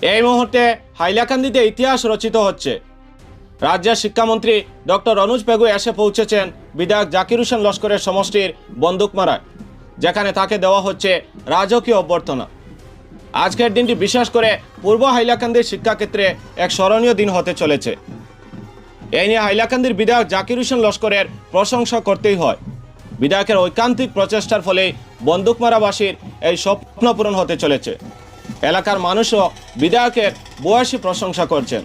এই মুহূর্তে হাইলাকান্দিতে ইতিহাস রচিত হচ্ছে। রাজ্যের শিক্ষামন্ত্রী ডক্টর অনুজ পেগু এসে পৌঁছেছেন বিধায়ক জাকির হোসেন লস্করের সমষ্টির বন্দুকমারায়, যেখানে তাকে দেওয়া হচ্ছে রাজকীয় অভ্যর্থনা। আজকের দিনটি বিশেষ করে পূর্ব হাইলাকান্দির শিক্ষাক্ষেত্রে এক স্মরণীয় দিন হতে চলেছে। এই নিয়ে হাইলাকান্দির বিধায়ক জাকির হোসেন লস্করের প্রশংসা করতেই হয়। বিধায়কের ঐকান্তিক প্রচেষ্টার ফলে বন্দুকমারাবাসীর এই স্বপ্ন পূরণ হতে চলেছে। এলাকার মানুষও বিধায়কের বয়সী প্রশংসা করছেন।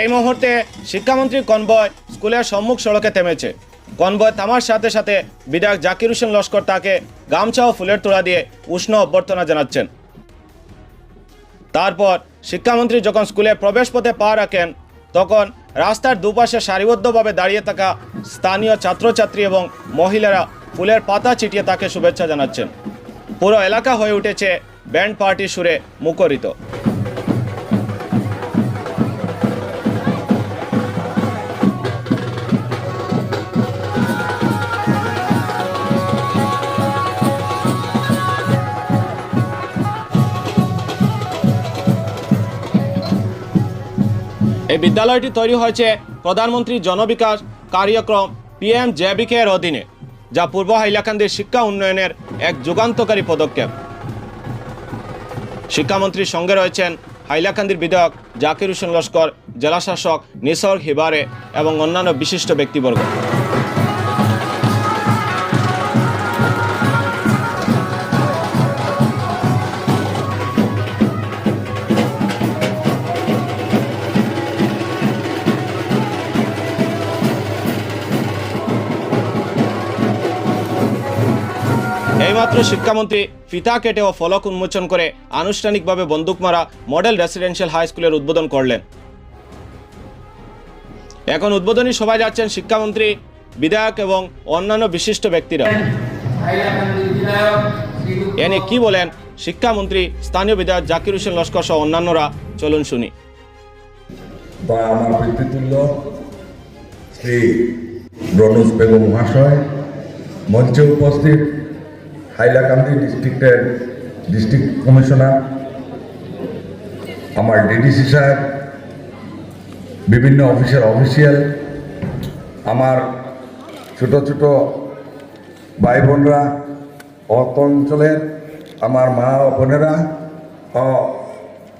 এই মুহূর্তে শিক্ষামন্ত্রী কনভয় স্কুলের সম্মুখ সড়কে থেমেছে। কনভয় থামার সাথে সাথে বিধায়ক জাকির হোসেন লস্কর তাকে গামছা ও ফুলের তোড়া দিয়ে উষ্ণ অভ্যর্থনা জানাচ্ছেন। তারপর শিক্ষামন্ত্রী যখন স্কুলে প্রবেশ পথে পা রাখেন, তখন রাস্তার দুপাশে সারিবদ্ধভাবে দাঁড়িয়ে থাকা স্থানীয় ছাত্রছাত্রী এবং মহিলারা ফুলের পাতা ছিটিয়ে তাকে শুভেচ্ছা জানাচ্ছেন। পুরো এলাকা হয়ে উঠেছে ব্যান্ড পার্টি সুরে মুখরিত। এই বিদ্যালয়টি তৈরি হয়েছে প্রধানমন্ত্রী জনবিকাশ কার্যক্রম পিএম জেবিকে এর অধীনে, যা পূর্ব হাইলাকান্দির শিক্ষা উন্নয়নের এক যুগান্তকারী পদক্ষেপ। শিক্ষামন্ত্রীর সঙ্গে রয়েছেন হাইলাকান্দির বিধায়ক জাকির হোসেন লস্কর, জেলাশাসক নিসর্গ হিবারে এবং অন্যান্য বিশিষ্ট ব্যক্তিবর্গ। এইমাত্র শিক্ষামন্ত্রী ফিতা কেটে ও ফলক উন্মোচন করে আনুষ্ঠানিকভাবে বন্দুক মারা মডেল রেসিডেন্সিয়াল হাই স্কুলের উদ্বোধন করলেন। এখন উদ্বোধনী সভায় যাচ্ছেন শিক্ষামন্ত্রী, বিধায়ক এবং অন্যান্য বিশিষ্ট ব্যক্তিরা। এ নিয়ে কি বলেন শিক্ষামন্ত্রী, স্থানীয় বিধায়ক জাকির হোসেন লস্কর সহ অন্যান্যরা? চলুন শুনি। মঞ্চে উপস্থিত হাইলাকান্দি ডিস্ট্রিক্টের ডিস্ট্রিক্ট কমিশনার, আমার ডিডিসি সাহেব বিভিন্ন অফিসের অফিসিয়াল, আমার ছোট ছোট ভাই বোনরা অত অঞ্চলের, আমার মা ও বোনেরা ও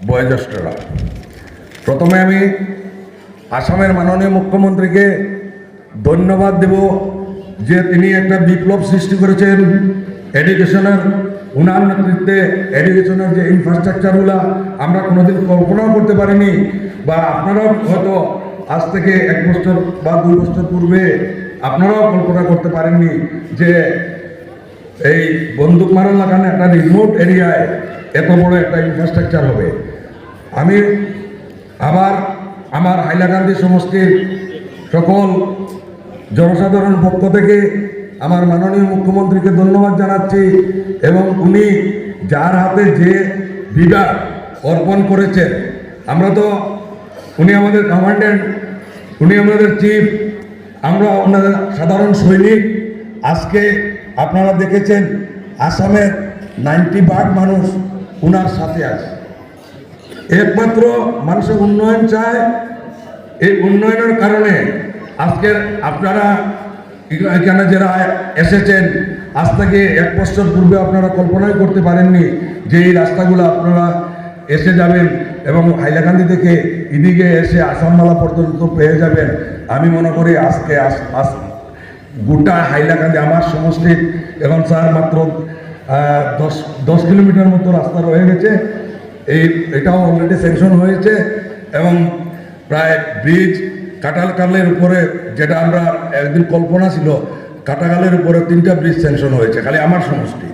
বয়োজ্যেষ্ঠরা। প্রথমে আমি আসামের মাননীয় মুখ্যমন্ত্রীকে ধন্যবাদ দেব যে তিনি একটা বিপ্লব সৃষ্টি করেছেন। এডুকেশনের উনার নেতৃত্বে এডুকেশনের যে ইনফ্রাস্ট্রাকচারগুলো আমরা কোনোদিন কল্পনাও করতে পারিনি বা আপনারাও হয়তো আজ থেকে এক বছর বা দুই বছর পূর্বে আপনারাও কল্পনা করতে পারেননি যে এই বন্দুক মারা লাগানো একটা রিমোট এরিয়ায় এত বড় একটা ইনফ্রাস্ট্রাকচার হবে। আমি আবার আমার হাইলাকান্দি সমষ্টির সকল জনসাধারণ পক্ষ থেকে আমার মাননীয় মুখ্যমন্ত্রীকে ধন্যবাদ জানাচ্ছি এবং উনি যার হাতে যে বিভাগ অর্পণ করেছেন, আমরা তো উনি আমাদের কমান্ড্যান্ট উনি আমাদের চিফ আমরা ওনাদের সাধারণ সৈনিক। আজকে আপনারা দেখেছেন আসামের নাইনটি ভাগ মানুষ ওনার সাথে আছে। একমাত্র মানুষের উন্নয়ন চায়, এই উন্নয়নের কারণে আজকের আপনারা এখানে যারা এসেছেন, আজ থেকে এক বছর পূর্বে আপনারা কল্পনাই করতে পারেননি যে এই রাস্তাগুলো আপনারা এসে যাবেন এবং হাইলাকান্দি থেকে এদিকে এসে আসামমালা পর্যন্ত পেয়ে যাবেন। আমি মনে করি আজকে আস গোটা হাইলাকান্দি, আমার সমষ্টির এখন স্যার মাত্র দশ দশ কিলোমিটার মতো রাস্তা রয়ে গেছে। এই এটাও অলরেডি স্যাংশন হয়েছে এবং প্রায় ব্রিজ কাটালকালের উপরে যেটা আমরা একদিন কল্পনা ছিল কাটাকালের উপরে তিনটা ব্রিজ স্যাংশন হয়েছে, খালি আমার সমষ্টি।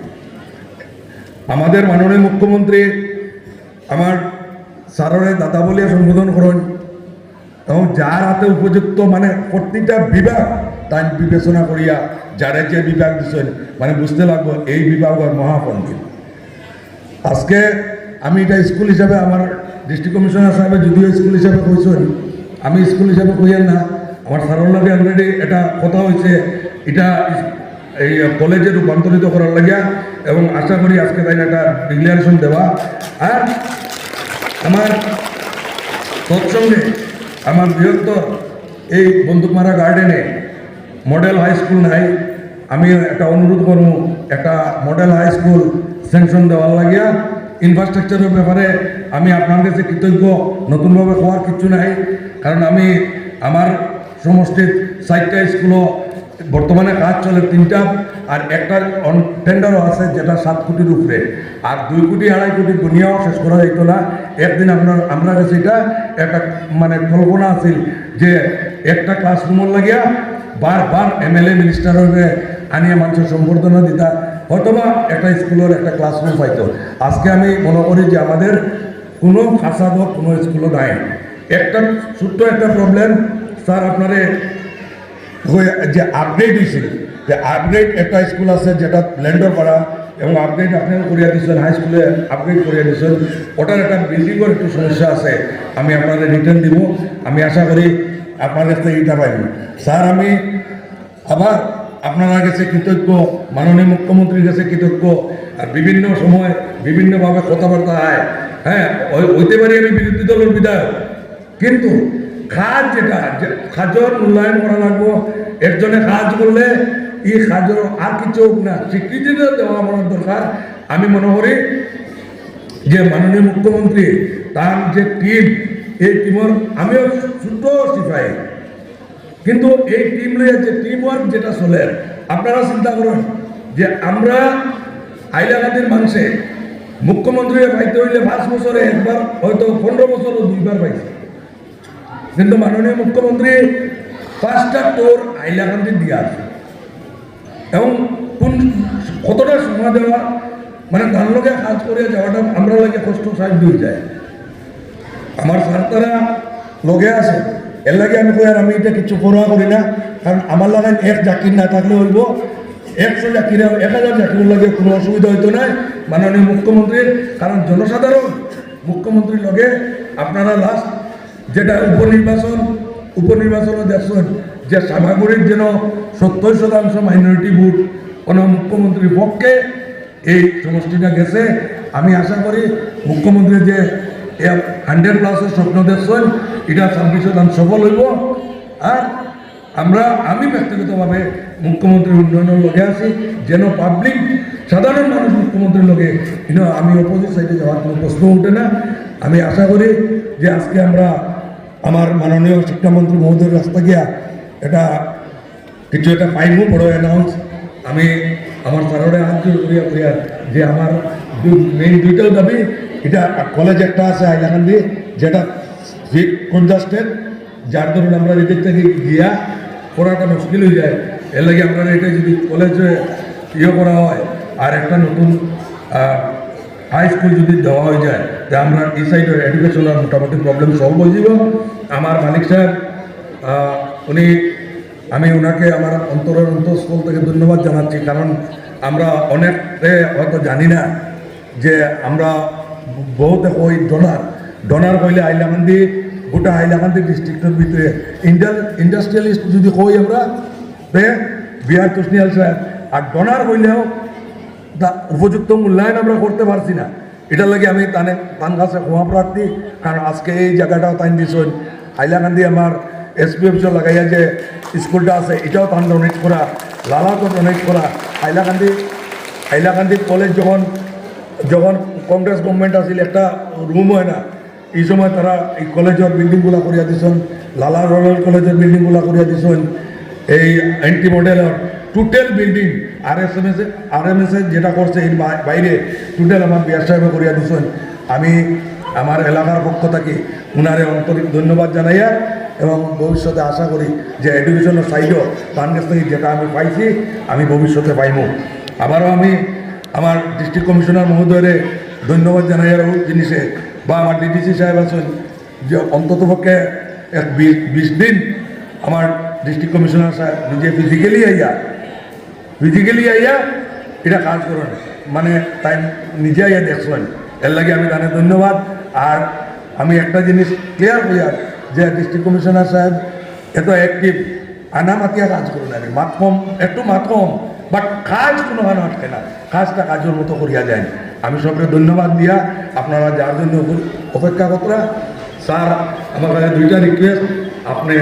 আমাদের মাননীয় মুখ্যমন্ত্রী, আমার স্যারের দাদা বলিয়া সম্বোধন করেন, এবং যার হাতে উপযুক্ত মানে প্রতিটা বিভাগ তাই বিবেচনা করিয়া যারা যে বিভাগ দিচ্ছেন মানে বুঝতে লাগবো এই বিভাগ আর মহাপণ্ডিত। আজকে আমি এটা স্কুল হিসাবে, আমার ডিস্ট্রিক্ট কমিশনার সাহেব যদিও স্কুল হিসাবে কইছেন আমি স্কুল হিসাবে কইয়েন না। আমার সারল লাগে অলরেডি এটা কথা হয়েছে। এটা এই কলেজে রূপান্তরিত করার লাগিয়া এবং আশা করি আজকে তাই একটা ডিক্লারেশন দেওয়া। আর আমার তৎসঙ্গে আমার বৃহত্তর এই বন্দুকমারা গার্ডেনে মডেল হাই স্কুল নাই। আমি একটা অনুরোধ করব, একটা মডেল হাই স্কুল স্যাংশন দেওয়ার লাগিয়া ইনফ্রাস্ট্রাকচারের ব্যাপারে আমি আপনার কাছে কৃতজ্ঞ। নতুনভাবে হওয়ার কিছু নাই। কারণ আমি আমার সমষ্টির চারটা স্কুলও বর্তমানে কাজ চলে তিনটা আর একটা টেন্ডারও আছে যেটা সাত কোটির উপরে। আর দুই কোটি আড়াই কোটি দুনিয়াও শেষ করা যেত না। একদিন আপনার আমরা কাছে এটা একটা মানে কল্পনা আছিল যে একটা ক্লাসরুমের লাগিয়া বারবার এম এল এ মিনিস্টারের আনিয়ে মানুষের সম্বর্ধনা দিতা হয়তোবা একটা স্কুলের একটা ক্লাসরুম পাইতো। আজকে আমি মনে করি যে আমাদের কোনো ফাঁসাদ কোনো স্কুলও নাই। একটা ছোট্ট একটা প্রবলেম স্যার আপনারে যে আপডেট হয়েছিল যে আপডেট একটা স্কুল আছে যেটা ল্যান্ডর করা, এবং আপডেট আপনারা করিয়া দিচ্ছেন হাই স্কুলে আপগ্রেড করিয়া দিচ্ছেন ওটার একটা বিল্ডিংয়ের একটু সমস্যা আছে। আমি আপনাদের রিটার্ন দিব। আমি আশা করি আপনার কাছ থেকে এটা পাইব। স্যার আমি আবার আপনারা কাছে কৃতজ্ঞ, মাননীয় মুখ্যমন্ত্রীর কাছে কৃতজ্ঞ, আর বিভিন্ন সময় বিভিন্নভাবে কথাবার্তা হয়। হ্যাঁ হইতে পারি আমি বিরোধী দলের বিধায়ক। কিন্তু খাজ যেটা, যে কাজর মূল্যায়ন করা লাগবো। একজনে কাজ করলে এই কাজর আর কিছু হোক না স্বীকৃতিটা দেওয়া আমার দরকার। আমি মনে করি যে মাননীয় মুখ্যমন্ত্রী, তার যে টিম, এই টিমের আমিও ছোট সিপাহী। কিন্তু এই টিম লইয়া যে টিম ওয়ার্ক যেটা চলে, আপনারা চিন্তা করুন যে আমরা হাইলাকান্দির মানুষে মুখ্যমন্ত্রী পাইতে হইলে পাঁচ বছরে একবার, হয়তো পনেরো বছরও দুইবার পাইছে। কিন্তু মাননীয় মুখ্যমন্ত্রী পাঁচটা টোর হাইলাকান্দি দিয়ে আছে। এবং কোন কতটা সময় দেওয়া মানে তার লোকে কাজ করে যাওয়াটা আমরা লাগে কষ্ট সাহায্য হয়ে যায়। আমার সন্তানা লগে আছে। এর লাগে আমি কই আর আমি এটা কিছু পড়া করি না কারণ আমার লাগান এক জাকির না থাকলে হইব। একশো জাকির এক হাজার জাকিরের লাগে কোনো অসুবিধা হইতো না মাননীয় মুখ্যমন্ত্রীর কারণ জনসাধারণ মুখ্যমন্ত্রীর লগে আপনারা লাস্ট যেটা উপনির্বাচন উপনির্বাচনে দেখছেন যে সামগ্রিক যেন সত্তর শতাংশ মাইনরিটি ভোট কোনো মুখ্যমন্ত্রীর পক্ষে এই সমষ্টিটা গেছে। আমি আশা করি মুখ্যমন্ত্রী যে হান্ড্রেড প্লাসের স্বপ্ন দেখছেন এটা ছাব্বিশ শতাংশ সফল হইব আর আমরা, আমি ব্যক্তিগতভাবে মুখ্যমন্ত্রীর উন্নয়নের লগে আছি, যেন পাবলিক সাধারণ মানুষ মুখ্যমন্ত্রীর লগে কিন্তু আমি অপোজিট সাইডে যাওয়ার কোনো প্রশ্ন উঠে না। আমি আশা করি যে আজকে আমরা আমার মাননীয় শিক্ষামন্ত্রী মহোদয়ের রাস্তা গিয়া এটা কিছু একটা পাইমও বড় অ্যানাউন্স আমি আমার স্যারের হাত জোর করিয়া করিয়া যে আমার মেইন দুইটাও দাবি এটা কলেজ একটা আছে হাইলাকান্দি যেটা কনজাস্টেড যার ধরুন আমরা এদিক থেকে গিয়া পড়াটা মুশকিল হয়ে যায়। এর লাগে আপনারা এটা যদি কলেজে ইয়ে করা হয় আর একটা নতুন হাই স্কুল যদি দেওয়া হয়ে যায় তা আমরা এই সাইডের এডুকেশনের মোটামুটি প্রবলেম সলভ হয়ে যাব আমার মালিক আহ, উনি আমি ওনাকে আমার অন্তরের অন্তঃস্থল থেকে ধন্যবাদ জানাচ্ছি কারণ আমরা অনেকে হয়তো জানি না যে আমরা বহুত ওই ডোনার ডোনার কইলে হাইলাকান্দি, গোটা হাইলাকান্দি ডিস্ট্রিক্টের ভিতরে ইন্ডাস্ট্রিয়ালিস্ট যদি কই আমরা বিহার তুষ্নিয়াল সাহেব, আর ডোনার কইলেও উপযুক্ত মূল্যায়ন আমরা করতে পারছি না। এটার লাগে আমি তানে তান কাছে ক্ষমা প্রার্থী, কারণ আজকে এই জায়গাটাও তাই দিয়েছেন হাইলাকান্দি আমার এসপিএফ লাগাইয়া যে স্কুলটা আছে, এটাও তান ডোনেট করা লালাকে ডোনেট করা। হাইলাকান্দি হাইলাকান্দি কলেজ যখন যখন কংগ্রেস গভর্নমেন্ট আছিল, একটা রুম হয় না, এই সময় তারা এই কলেজের বিল্ডিংগুলা করিয়া দিছেন, লালা রয়্যাল কলেজের বিল্ডিংগুলা করিয়া দিছেন, এই এন্টি মডেলের টোটাল বিল্ডিং আর এস এম এস আর এম এস যেটা করছে এর বাইরে টোটাল আমার বিয়ার সাহেবে করিয়া দিছেন। আমি আমার এলাকার পক্ষ থেকে উনারে আন্তরিক ধন্যবাদ জানাইয়া এবং ভবিষ্যতে আশা করি যে এডুকেশনের সাইডও তার কাছ থেকে যেটা আমি পাইছি, আমি ভবিষ্যতে পাইব। আবারও আমি আমার ডিস্ট্রিক্ট কমিশনার মহোদয়ের ধন্যবাদ জানাই আর জিনিসে বা আমার ডিডিসি সাহেব আছেন, যে অন্ততপক্ষে এক বিশ দিন আমার ডিস্ট্রিক্ট কমিশনার সাহেব নিজে ফিজিক্যালি আইয়া ফিজিক্যালি আইয়া এটা কাজ করেন। মানে তাই নিজে আইয়া দেখছেন। এর লাগে আমি তাদের ধন্যবাদ। আর আমি একটা জিনিস ক্লিয়ার হইয়ার যে ডিস্ট্রিক্ট কমিশনার সাহেব এত অ্যাক্টিভ আনামাতিয়া কাজ করেন আর মাত কম একটু মাত কম বাট কাজ কোনো ভালো আটকে না। কাজটা কাজের মতো করিয়া যায় আমি সবকে ধন্যবাদ দিয়া। আপনারা যার জন্য অপ- অপেক্ষা করা স্যার আমার কাছে দুইটা রিকোয়েস্ট আপনি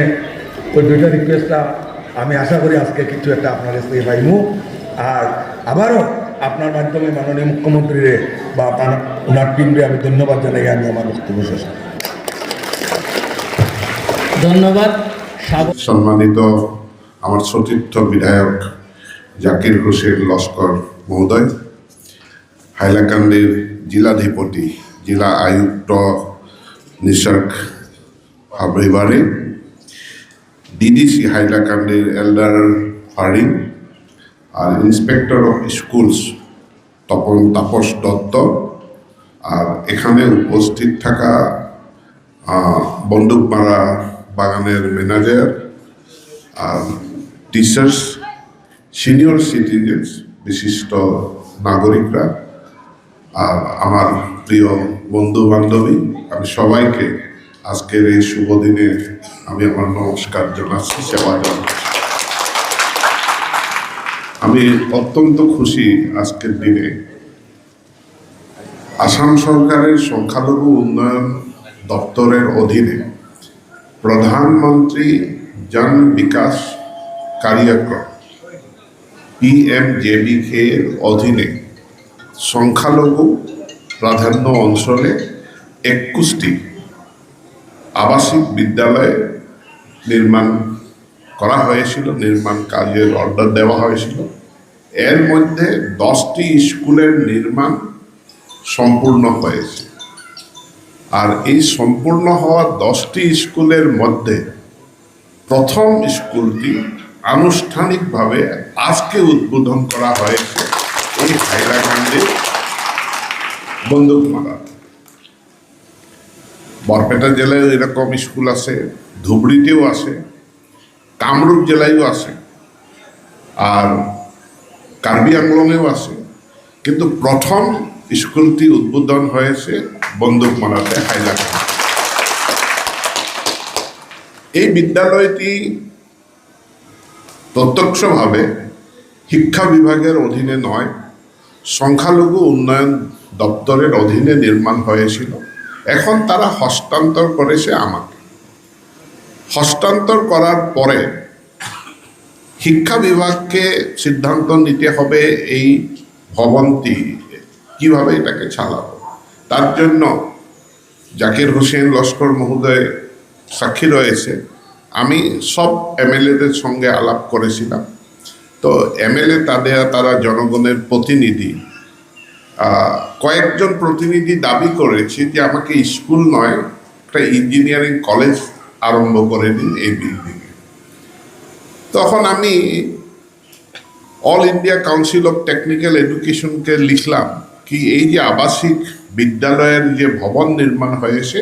ওই দুইটা রিকোয়েস্টটা আমি আশা করি আজকে কিছু একটা আপনার কাছ থেকে পাইমু। আর আবারও আপনার মাধ্যমে মাননীয় মুখ্যমন্ত্রীরে বা আপনার ওনার টিমরে আমি ধন্যবাদ জানাই আমি আমার বক্তব্য শেষ ধন্যবাদ। সম্মানিত আমার সতীর্থ বিধায়ক জাকির হোসেন লস্কর মহোদয়, হাইলাকান্দির জেলাধিপতি জেলা আয়ুক্ত নিসর্গ হাবরিবারে ডিডিসি হাইলাকান্দির এল্ডার ফারিং আর inspector of schools Tapan Tapas Dutta. আর এখানে উপস্থিত থাকা বন্দুকমারা বাগানের ম্যানেজার আর টিচার্স সিনিয়র সিটিজেন্স বিশিষ্ট নাগরিকরা, আর আমার প্রিয় বন্ধু বান্ধবী আমি সবাইকে আজকের এই শুভ দিনে আমি আমার নমস্কার জানাচ্ছি, সেবা জানাচ্ছি। আমি অত্যন্ত খুশি আজকের দিনে। আসাম সরকারের সংখ্যালঘু উন্নয়ন দপ্তরের অধীনে প্রধানমন্ত্রী জন বিকাশ কার্যক্রম পিএমজেবিকে এর অধীনে সংখ্যালঘু প্রাধান্য অঞ্চলে একুশটি আবাসিক বিদ্যালয় নির্মাণ করা হয়েছিল, নির্মাণ কাজের অর্ডার দেওয়া হয়েছিল। এর মধ্যে দশটি স্কুলের নির্মাণ সম্পূর্ণ হয়েছে। আর এই সম্পূর্ণ হওয়া দশটি স্কুলের মধ্যে প্রথম স্কুলটি আনুষ্ঠানিকভাবে আজকে উদ্বোধন করা হয়েছে এই হাইলাকান্দি বন্দুকমারা বরপেটা জেলায় এরকম স্কুল আছে, ধুবড়িতেও আছে, কামরূপ জেলায়ও আছে, আর কার্বি আংলংয়েও আছে। কিন্তু প্রথম স্কুলটি উদ্বোধন হয়েছে বন্দুকমারাতে হাইলাকান্দি এই বিদ্যালয়টি প্রত্যক্ষভাবে শিক্ষা বিভাগের অধীনে নয়, সংখ্যালঘু উন্নয়ন দপ্তরের অধীনে নির্মাণ হয়েছিল। এখন তারা হস্তান্তর করেছে আমাকে। হস্তান্তর করার পরে শিক্ষা বিভাগকে সিদ্ধান্ত নিতে হবে এই ভবনটি কীভাবে এটাকে চালাবো। তার জন্য জাকির হোসেন, লস্কর মহোদয় সাক্ষী রয়েছে। আমি সব এমএলএদের সঙ্গে আলাপ করেছিলাম। তো এমএলএ তাদের, তারা জনগণের প্রতিনিধি। কয়েকজন প্রতিনিধি দাবি করেছে যে আমাকে স্কুল নয়, একটা ইঞ্জিনিয়ারিং কলেজ আরম্ভ করে দিন এই বিল্ডিংয়ে তখন আমি All India Council of Technical এডুকেশনকে লিখলাম কি এই যে আবাসিক বিদ্যালয়ের যে ভবন নির্মাণ হয়েছে,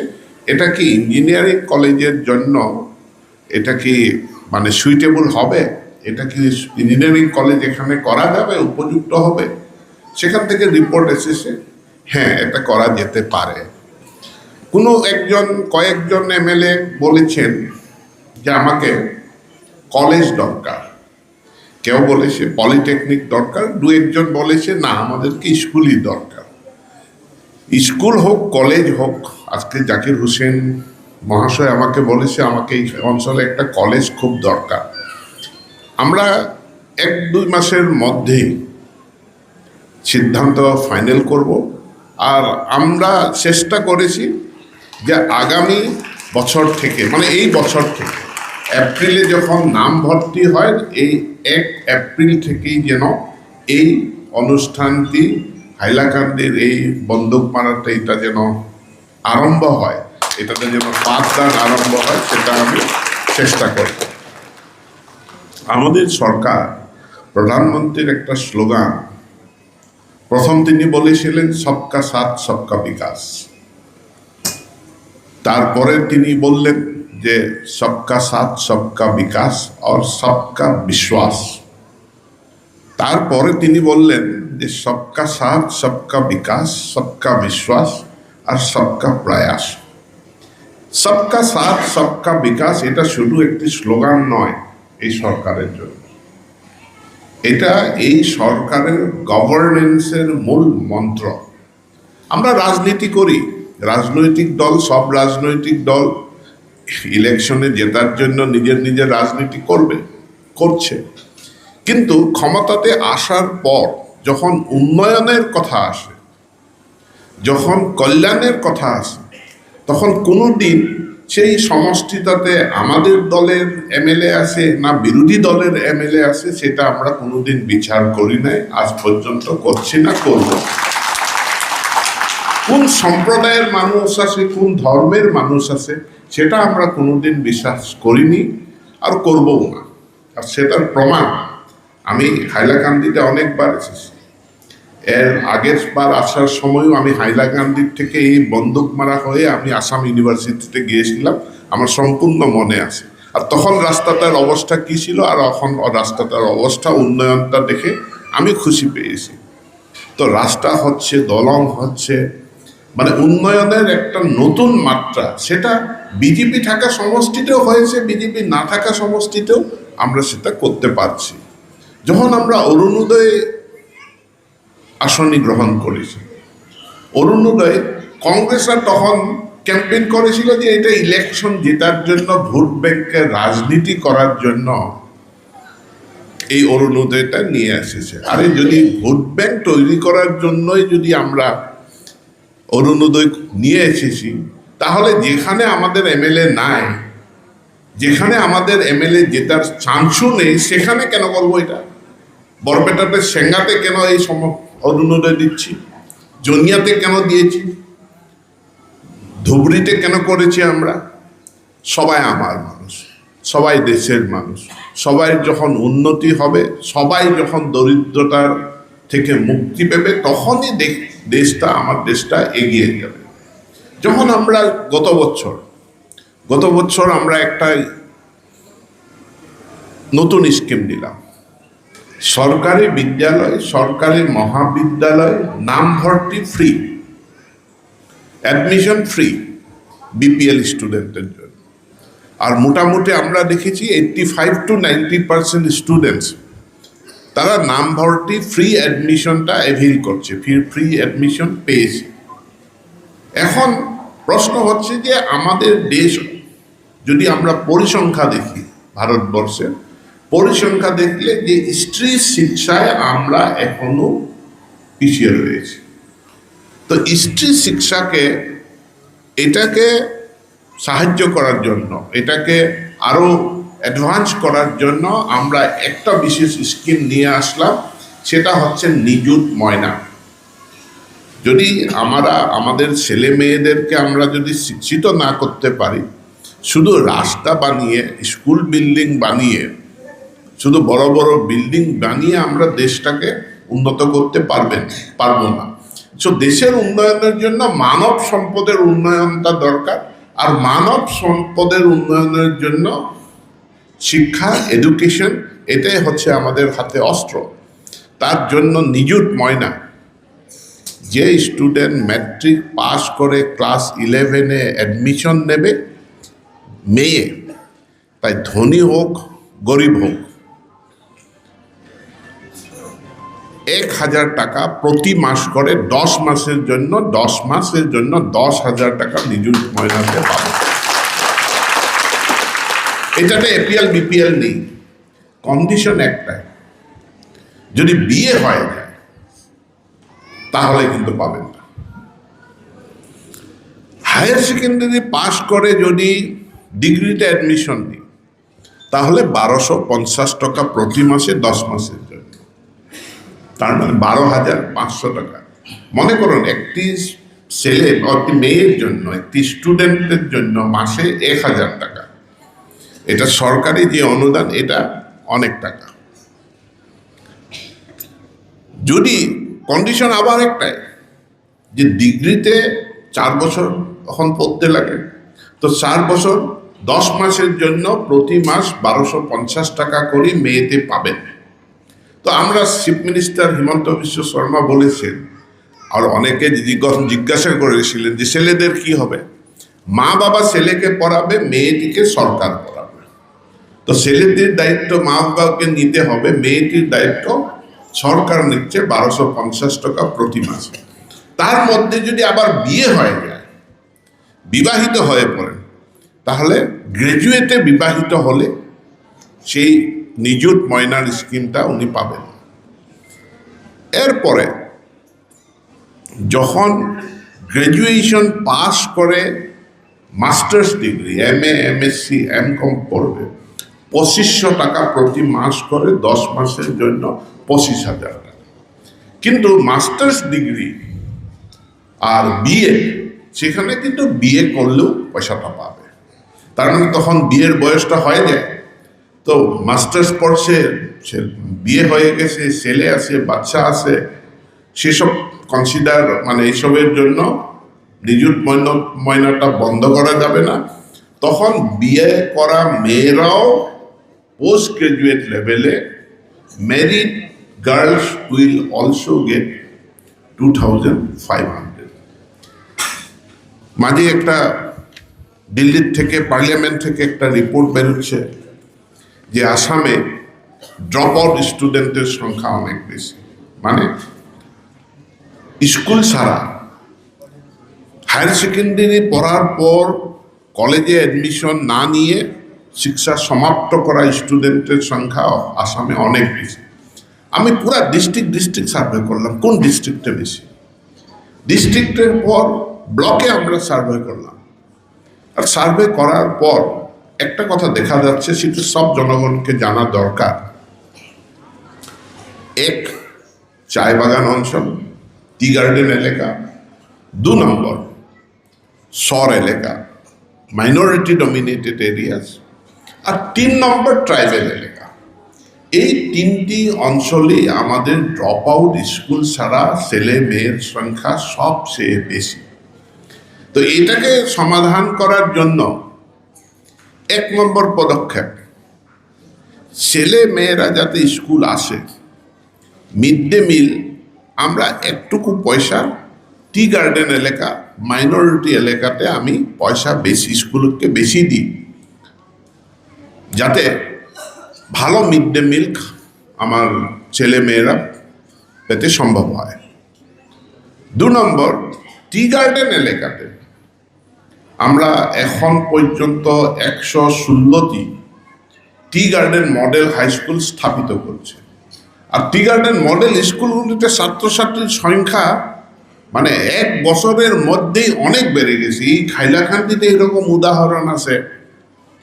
এটা কি ইঞ্জিনিয়ারিং কলেজের জন্য, এটা কি মানে সুইটেবল হবে? এটা কি ইঞ্জিনিয়ারিং কলেজ এখানে করা যাবে? উপযুক্ত হবে? সেখান থেকে রিপোর্ট এসেছে হ্যাঁ এটা করা যেতে পারে। কোনো একজন, কয়েকজন এমএলএ বলেছেন যে আমাকে কলেজ দরকার। কেউ বলেছে পলিটেকনিক দরকার, দু একজন বলেছে, না, আমাদেরকে স্কুলই দরকার। স্কুল হোক কলেজ হোক, আজকে জাকির হোসেন মহাশয় আমাকে বলেছে, আমাকে এই অঞ্চলে একটা কলেজ খুব দরকার। আমরা এক দুই মাসের মধ্যেই সিদ্ধান্ত ফাইনাল করব। আর আমরা চেষ্টা করেছি যে আগামী বছর থেকে মানে এই বছর থেকে, এপ্রিলে যখন নাম ভর্তি হয়, এই এক এপ্রিল থেকেই যেন এই অনুষ্ঠানটি হাইলাকান্দির এই বন্দুক মারাটা এটা যেন আরম্ভ হয়, এটাতে যেন পাঠদান আরম্ভ হয়, সেটা আমি চেষ্টা করব। আমাদের সরকার প্রধানমন্ত্রীর একটা স্লোগান, প্রথম তিনি বলেছিলেন, সবকা সাথ, সবকা বিকাশ। তারপরে তিনি বললেন যে, সবকা সাথ, সবকা বিকাশ আর সবকা বিশ্বাস। তারপরে তিনি বললেন যে, সবকা সাথ, সবকা বিকাশ, সবকা বিশ্বাস আর সবকা প্রয়াস। সবকা সাথ, সবকা বিকাশ, এটা শুধু একটি স্লোগান নয় এই সরকারের জন্য। এটা এই সরকারের গভর্নেন্সের মূল মন্ত্র। আমরা রাজনীতি করি। রাজনৈতিক দল, সব রাজনৈতিক দল ইলেকশনে জেতার জন্য নিজের নিজের রাজনীতি করবে, করছে। কিন্তু ক্ষমতাতে আসার পর যখন উন্নয়নের কথা আসে, যখন কল্যাণের কথা আসে, তখন কোনো দিন সেই সমষ্টিটাতে আমাদের দলের এমএলএ আছে না বিরোধী দলের এমএলএ আছে, সেটা আমরা কোনোদিন বিচার করি নাই। আজ পর্যন্ত করছি না, করব কোন সম্প্রদায়ের মানুষ আছে, কোন ধর্মের মানুষ আছে, সেটা আমরা কোনোদিন বিশ্বাস করিনি আর করবও না। আর সেটার প্রমাণ আমি হাইলাকান্দিতে অনেকবার এসেছি। এর আগের বার আসার সময়ও আমি হাইলাকান্দির থেকে এই বন্দুক মারা হয়ে আমি আসাম ইউনিভার্সিটিতে গিয়েছিলাম। আমার সম্পূর্ণ মনে আছে। আর তখন রাস্তাটার অবস্থা কি ছিল? আর এখন রাস্তাটার অবস্থা, উন্নয়নটা দেখে আমি খুশি পেয়েছি। তো রাস্তা হচ্ছে, দলং হচ্ছে মানে উন্নয়নের একটা নতুন মাত্রা। সেটা বিজেপি থাকা সমষ্টিতেও হয়েছে, বিজেপি না থাকা সমষ্টিতেও আমরা সেটা করতে পারছি। যখন আমরা অরুণোদয় আসনি গ্রহণ করেছি। অরুণোদয় কংগ্রেসরা তখন ক্যাম্পেইন করেছিল যে এটা ইলেকশন জেতার জন্য ভোট ব্যাংকের রাজনীতি করার জন্য এই অরুণোদয়টা নিয়ে এসেছে। আরে যদি ভোট ব্যাংক তৈরি করার জন্যই যদি আমরা অরুণোদয় নিয়ে এসেছি, তাহলে যেখানে আমাদের এমএলএ নাই, যেখানে আমাদের এমএলএ জেতার চান্সও নেই, সেখানে কেন করব এটা? বরপেটাতে সেঙ্গাতে কেন এই সম অরুণোদয় দিচ্ছি। জনিয়াতে কেন দিয়েছি? ধুবড়িতে কেন করেছি আমরা? সবাই আমার মানুষ, সবাই দেশের মানুষ, সবাই যখন উন্নতি হবে, সবাই যখন দরিদ্রতার থেকে মুক্তি পেবে, তখনই দেশটা, আমার দেশটা এগিয়ে যাবে। যখন আমরা গত বছর গত বছর আমরা একটা নতুন স্কিম দিলাম। সরকারি বিদ্যালয়, সরকারি মহাবিদ্যালয় নাম ভর্তি ফ্রি অ্যাডমিশন ফ্রি বিপিএল স্টুডেন্টের জন্য। আর মোটামুটি আমরা দেখেছি eighty five to ninety percent students তারা নাম ভর্তি ফ্রি অ্যাডমিশনটা অ্যাভিল করছে, ফ্রি ফ্রি অ্যাডমিশন পেয়েছে। এখন প্রশ্ন হচ্ছে যে আমাদের দেশ, যদি আমরা পরিসংখ্যা দেখি ভারতবর্ষের পরিসংখ্যা দেখলে যে স্ত্রী শিক্ষায় আমরা এখনও পিছিয়ে রয়েছি। তো স্ত্রী শিক্ষাকে, এটাকে সাহায্য করার জন্য, এটাকে আরও অ্যাডভান্স করার জন্য আমরা একটা বিশেষ স্কিম নিয়ে আসলাম, সেটা হচ্ছে নিযুত ময়না। যদি আমরা, আমাদের ছেলে মেয়েদেরকে আমরা যদি শিক্ষিত না করতে পারি, শুধু রাস্তা বানিয়ে, স্কুল বিল্ডিং বানিয়ে শুধু বড় বড় বিল্ডিং বানিয়ে আমরা দেশটাকে উন্নত করতে পারবেন, পারব না। সো দেশের উন্নয়নের জন্য মানব সম্পদের উন্নয়নটা দরকার, আর মানব সম্পদের উন্নয়নের জন্য শিক্ষা এডুকেশন এটাই হচ্ছে আমাদের হাতে অস্ত্র। তার জন্য নিযুত ময়না, যে স্টুডেন্ট ম্যাট্রিক পাস করে ক্লাস ইলেভেনে অ্যাডমিশন নেবে, মেয়ে, তাই ধনী হোক, গরিব হোক এক হাজার টাকা প্রতি মাস করে দশ মাসের জন্য, দশ মাসের জন্য দশ হাজার টাকা নিযুত ময়নাতে পাবে। এটাতে এপিএল বিপিএল নেই। কন্ডিশন একটাই। যদি বিয়ে হয় যায় তাহলে কিন্তু পাবেন না। হায়ার সেকেন্ডারি পাস করে যদি ডিগ্রিতে অ্যাডমিশন নিই, তাহলে বারোশো পঞ্চাশ টাকা প্রতি মাসে দশ মাসের। তার মানে বারো হাজার পাঁচশো টাকা। মনে করুন, একটি ছেলে একটি মেয়ের জন্য, একটি স্টুডেন্টের জন্য মাসে এক হাজার টাকা। এটা সরকারি যে অনুদান, এটা অনেক টাকা। যদি কন্ডিশন আবার একটাই, যে ডিগ্রিতে চার বছর এখন পড়তে লাগে, তো চার বছর দশ মাসের জন্য প্রতি মাস বারোশো পঞ্চাশ টাকা করে মেয়েতে পাবেন। তো আমরা চিফ মিনিস্টার হিমন্ত বিশ্ব শর্মা বলেছেন, আর অনেকে জিজ্ঞাসা করেছিলেন যে ছেলেদের কি হবে? মা বাবা ছেলেকে পড়াবে, মেয়েটিকে সরকার পড়াবে। তো ছেলেটির দায়িত্ব মা বাবাকে নিতে হবে, মেয়েটির দায়িত্ব সরকার নিচ্ছে বারোশো পঞ্চাশ টাকা প্রতি মাসে। তার মধ্যে যদি আবার বিয়ে হয়ে যায়, বিবাহিত হয়ে পড়েন তাহলে গ্র্যাজুয়েটে বিবাহিত হলে সেই নিযুত ময়নার স্কিমটা উনি পাবেন। এরপরে যখন গ্র্যাজুয়েশন পাস করে masters degree M A M S C M com পড়বে, পঁচিশশো টাকা প্রতি মাস করে দশ মাসের জন্য পঁচিশ হাজার টাকা। কিন্তু মাস্টার্স ডিগ্রি আর বিএ সেখানে কিন্তু বিয়ে করলেও পয়সাটা পাবে। তার মানে তখন বিয়ের বয়সটা হয়ে যায় তো মাস্টার্স পড়ছে বিয়ে হয়ে গেছে, ছেলে আছে, বাচ্চা আছে, সেসব কনসিডার মানে এইসবের জন্য নিযুত ময়না, ময়নাটা বন্ধ করা যাবে না। তখন বিয়ে করা মেয়েরাও পোস্ট গ্রাজুয়েট লেভেলে married girls will also get two thousand five hundred মাঝে একটা দিল্লির থেকে পার্লামেন্ট থেকে একটা রিপোর্ট বেরোচ্ছে। যে আসামে ড্রপ আউট স্টুডেন্টের সংখ্যা অনেক বেশি। মানে স্কুল ছাড়া হায়ার সেকেন্ডারি পড়ার পর কলেজে অ্যাডমিশন না নিয়ে শিক্ষা সমাপ্ত করা স্টুডেন্টের সংখ্যা আসামে অনেক বেশি। আমি পুরা ডিস্ট্রিক্ট ডিস্ট্রিক্ট সার্ভে করলাম, কোন ডিস্ট্রিক্টে বেশি? ডিস্ট্রিক্টের পর ব্লকে আমরা সার্ভে করলাম। আর সার্ভে করার পর একটা কথা দেখা যাচ্ছে, সেটা সব জনগণকে জানা দরকার। এক চায় বাগান অঞ্চল, টি গার্ডেন এলাকা। দু নম্বর, সর এলাকা মাইনরিটি ডমিনেটেড এরিয়াস আর তিন নম্বর ট্রাইবেল এলাকা। এই তিনটি অঞ্চলে আমাদের ড্রপ আউট স্কুল ছাড়া ছেলে মেয়ের সংখ্যা সবচেয়ে বেশি। তো এটাকে সমাধান করার জন্য এক নম্বর পদক্ষেপ ছেলে মেয়েরা যাতে স্কুল আসে মিড ডে মিল আমরা একটুকু পয়সা টি গার্ডেন এলাকা মাইনরিটি এলাকাতে আমি পয়সা বেশি, স্কুলকে বেশি দিই। যাতে ভালো মিড ডে মিল আমার ছেলে মেয়েরা পেতে সম্ভব হয়। দু নম্বর টি গার্ডেন এলাকাতে আমরা এখন পর্যন্ত একশো ষোলোটি tea garden model high school স্থাপিত করছে। আর টি গার্ডেন মডেল স্কুলগুলিতে ছাত্রছাত্রীর সংখ্যা মানে এক বছরের মধ্যেই অনেক বেড়ে গেছে। এই খাইলাখান্তিতে এরকম উদাহরণ আছে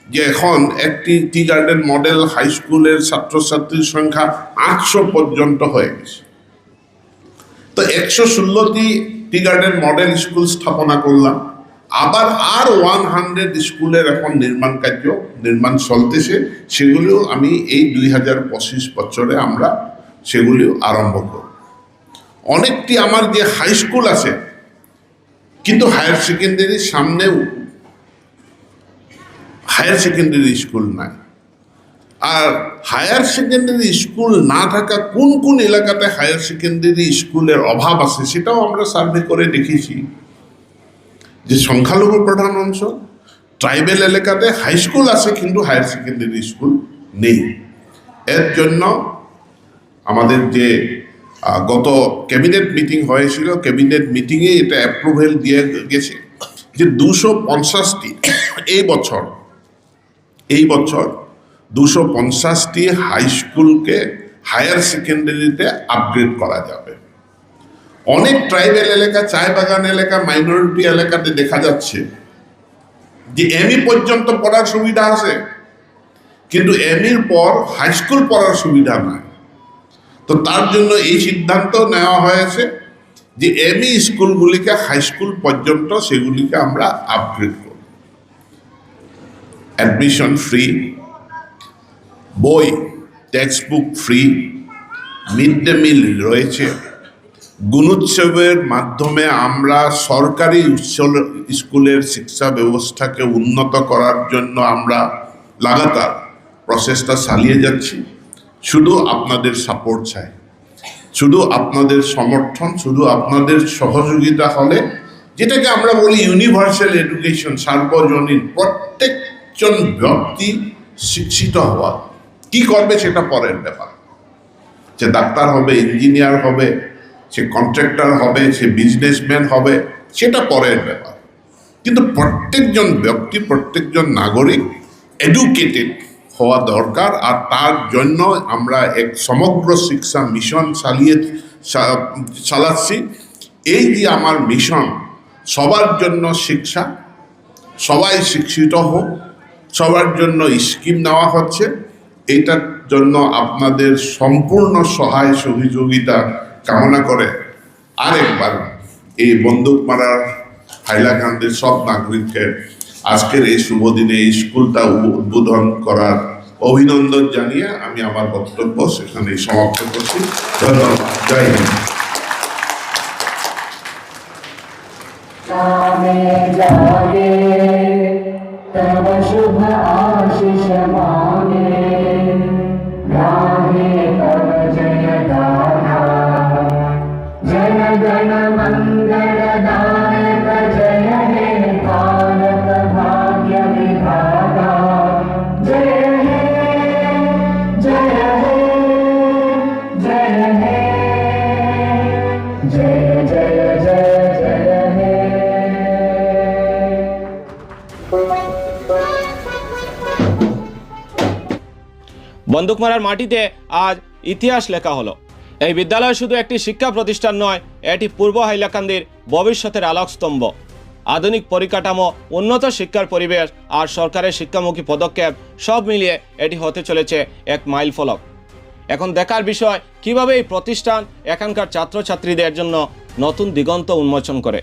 যে এখন একটি টি গার্ডেন মডেল হাই স্কুলের ছাত্রছাত্রীর সংখ্যা আটশো পর্যন্ত হয়ে গেছে। তো একশো ষোলোটি টি গার্ডেন মডেল স্কুল স্থাপনা করলাম। আবার আর ওয়ান হান্ড্রেড স্কুলের এখন নির্মাণ কার্য, নির্মাণ চলতেছে, সেগুলিও আমি এই দুই হাজার পঁচিশ বছরে আমরা সেগুলিও আরম্ভ করব। অনেকটি আমার যে হাই স্কুল আছে, কিন্তু হায়ার সেকেন্ডারির সামনেও হায়ার সেকেন্ডারি স্কুল নাই। আর হায়ার সেকেন্ডারি স্কুল না থাকা কোন কোন এলাকাতে হায়ার সেকেন্ডারি স্কুলের অভাব আছে, সেটাও আমরা সার্ভে করে দেখেছি যে সংখ্যালঘু প্রধান অঞ্চল ট্রাইবেল এলাকাতে হাই স্কুল আছে কিন্তু হায়ার সেকেন্ডারি স্কুল নেই। এর জন্য আমাদের যে গত ক্যাবিনেট মিটিং হয়েছিল ক্যাবিনেট মিটিংয়ে এটা অ্যাপ্রুভেল দিয়ে গেছে যে দুশো পঞ্চাশটি এই বছর এই বছর দুশো পঞ্চাশটি হাই স্কুলকে হায়ার সেকেন্ডারিতে আপগ্রেড করা যাবে। অনেক ট্রাইবেল এলাকা, চায় বাগান এলাকা মাইনরিটি এলাকাতে দেখা যাচ্ছে যে এমই পর্যন্ত পড়ার সুবিধা আছে, কিন্তু এমির পর হাই স্কুল পড়ার সুবিধা নাই। তো তার জন্য এই সিদ্ধান্ত নেওয়া হয়েছে যে এমই স্কুলগুলিকে হাই স্কুল পর্যন্ত সেগুলিকে আমরা আপগ্রেড করব। অ্যাডমিশন ফ্রি বই text book free mid day meal রয়েছে। গুণোৎসবের মাধ্যমে আমরা সরকারি স্কুলের শিক্ষা ব্যবস্থাকে উন্নত করার জন্য আমরা লাগাতার প্রচেষ্টা চালিয়ে যাচ্ছি। শুধু আপনাদের সাপোর্ট চাই। শুধু আপনাদের সমর্থন, শুধু আপনাদের সহযোগিতা হলে যেটাকে আমরা বলি ইউনিভার্সাল এডুকেশন সার্বজনীন, প্রত্যেকজন ব্যক্তি শিক্ষিত হওয়া। কি করবে সেটা পরের ব্যাপার। যে ডাক্তার হবে ইঞ্জিনিয়ার হবে সে কন্ট্রাক্টর হবে, সে বিজনেসম্যান হবে, সেটা পরের ব্যাপার। কিন্তু প্রত্যেকজন ব্যক্তি, প্রত্যেকজন নাগরিক এডুকেটেড হওয়া দরকার আর তার জন্য আমরা এক সমগ্র শিক্ষা মিশন চালিয়ে চালাচ্ছি। এই যে আমার মিশন সবার জন্য শিক্ষা, সবাই শিক্ষিত হোক, সবার জন্য স্কিম নেওয়া হচ্ছে, এটার জন্য আপনাদের সম্পূর্ণ সহায় সহযোগিতা কামনা করে আরেকবার এই বন্দুক মারার হাইলাকান্দির সব নাগরিককে আজকের এই শুভ দিনে এই স্কুলটা উদ্বোধন করার অভিনন্দন জানিয়ে আমি আমার বক্তব্য সেখানে সমাপ্ত করছি ধন্যবাদ জয় হিন্দ जागे जागे तव शुभ आशीष माने বন্দুক মারার মাটিতে আজ ইতিহাস লেখা হলো। এই বিদ্যালয় শুধু একটি শিক্ষা প্রতিষ্ঠান নয়, এটি পূর্ব হাইলাকান্দির ভবিষ্যতের আলোকস্তম্ভ। আধুনিক পরিকাঠামো, উন্নত শিক্ষার পরিবেশ আর সরকারের শিক্ষামুখী পদক্ষেপ সব মিলিয়ে এটি হতে চলেছে এক মাইল ফলক। এখন দেখার বিষয়, কীভাবে এই প্রতিষ্ঠান এখানকার ছাত্রছাত্রীদের জন্য নতুন দিগন্ত উন্মোচন করে।